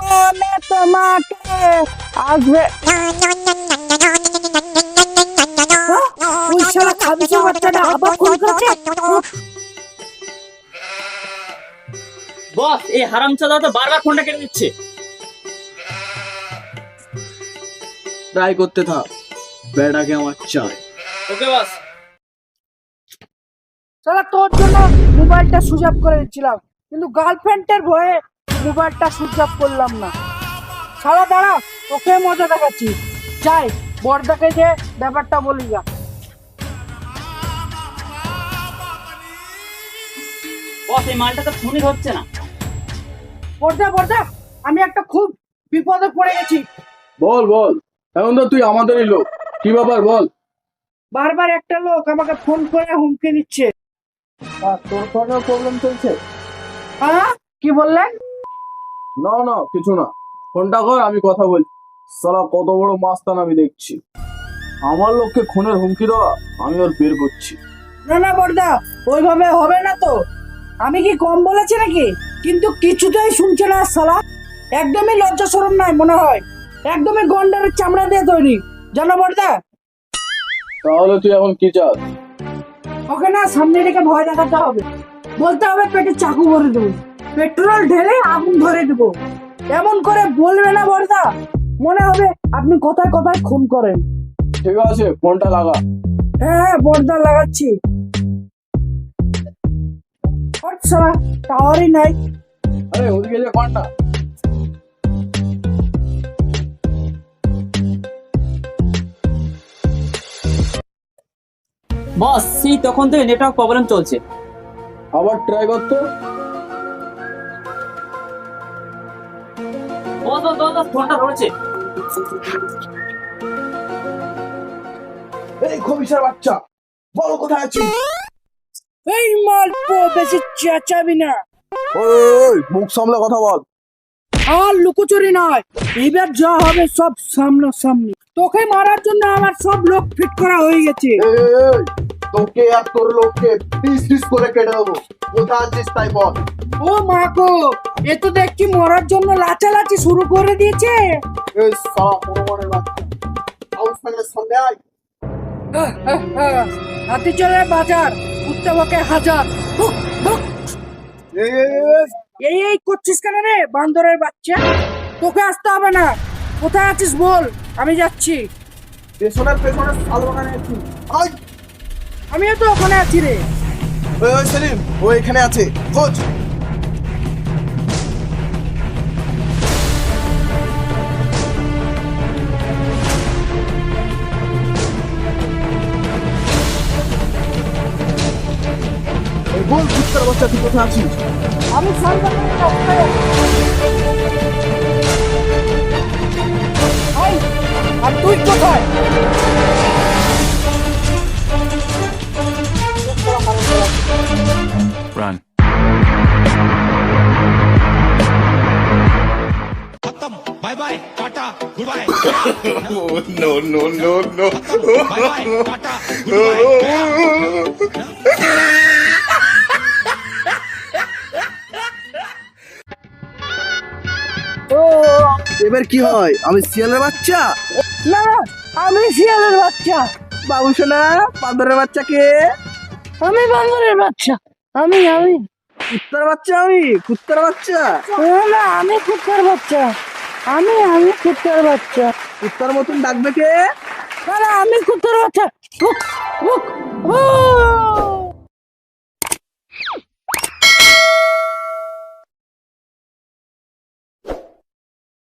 মনে তোমাকে আসবে বস এই হারামচাদা তো বারবার ফোনটা কেটে দিচ্ছে। ট্রাই করতে থাক। ব্যাটাকে আমার চাই। ওকে বস। তোর জন্য মোবাইলটা সুইচ অফ করে দিচ্ছিলাম। কিন্তু গার্লফ্রেন্ডের ভয়ে মোবাইলটা সুইচ অফ করলাম না। শালা দাঁড়া তোকে মজা দেখাচ্ছি। যাই বর্দাকে যে ব্যাপারটা বলি যা। বস এই মালটা তো ফোনই হচ্ছে না। বর্দা বর্দা আমি একটা খুব বিপদে পড়ে গেছি। বল বল এখন তো তুই আমাদেরই লোক। কি ব্যাপার বল? বারবার একটা লোক আমাকে ফোন করে হুমকি দিচ্ছে। তোর কোনো প্রবলেম চলছে? হ্যাঁ? কি বললেন? না না কিছু না। ফোনটা কর আমি কথা বলছি। সালা কত বড় মাস্তান আমি দেখছি। আমার লোককে খুনের হুমকি দেওয়া আমি ওর বের করছি। না না বর্দা ওইভাবে হবে না তো। আমি কি কম বলেছি নাকি? কিন্তু কিছুতেই শুনছে না সালা একদমই লজ্জা সরম নাই মনে হয়। একদমই গন্ডারের চামড়া দিয়ে তৈরি। জানো বর্দা তাহলে তুই এখন কি চাস? ওকে না সামনে রেখে ভয় দেখাতে হবে। বলতে হবে পেটে চাকু ভরে দেবো। পেট্রোল ঢেলে আগুন ধরে দেবো। এমন করে বলবে না বর্দা? মনে হবে আপনি কোথায় কোথায় খুন করেন। ঠিক আছে ফোনটা লাগা। হ্যাঁ হ্যাঁ বর্দা লাগাচ্ছি। টাওয়ারই নাই। আরে ওদিকে যে বস সেই তখন থেকে নেটওয়ার্ক প্রবলেম চলছে। আবার ট্রাই করতে বস বস বস বস, ফোনটা ধরেছে। এই খবিসার বাচ্চা বল কোথায় আছিস? এই মাল বেশি চেঁচাবি না। ওই মুখ সামলে কথা বল। আর লুকোচুরি নয় এবার যা হবে সব সামনে সামনে তোকে মারার জন্য আমার সব লোক ফিট করা হয়ে গেছে। এই, তোকে আর তোর লোককে পিস পিস করে কেটে দেবো। কোথায় আছিস তাই বল। ও মা গো এ তো দেখছি মরার জন্য লাচালাচি শুরু করে দিয়েছে। এই বাচ্চা। হাউস ফ্যানের আয়। হাতি চলে বাজার উঠতে বকে হাজার। এই, এই, এই, এই। এই করছিস কেন রে বান্দরের বাচ্চা? তোকে আসতে হবে না। কোথায় আছিস বল? আমি যাচ্ছি। পেছনের পেছনের শাল বাগানে আছি। আমিও তো ওখানে আছি রে। ওই ওই সেলিম ও এখানে আছে। খোঁজ। বল চিৎকার অবস্থা তুই কোথায় আছিস আমি আর তুই কোথায় Run. Bye bye, Tata, goodbye. no, no, no, no. Bye bye, Tata, goodbye. এবার কি হয়? আমি শিয়ালের বাচ্চা? না না, আমি শিয়ালের বাচ্চা। বাবু সোনা বান্দরের বাচ্চা কে আমি বান্দরের বাচ্চা। আমি আমি। কুত্তার বাচ্চা আমি কুত্তার বাচ্চা? না আমি কুত্তার বাচ্চা। আমি আমি কুত্তার বাচ্চা। কুত্তার মতন ডাকবে কে? না না আমি কুত্তার বাচ্চা। হুক, হুক, হুক।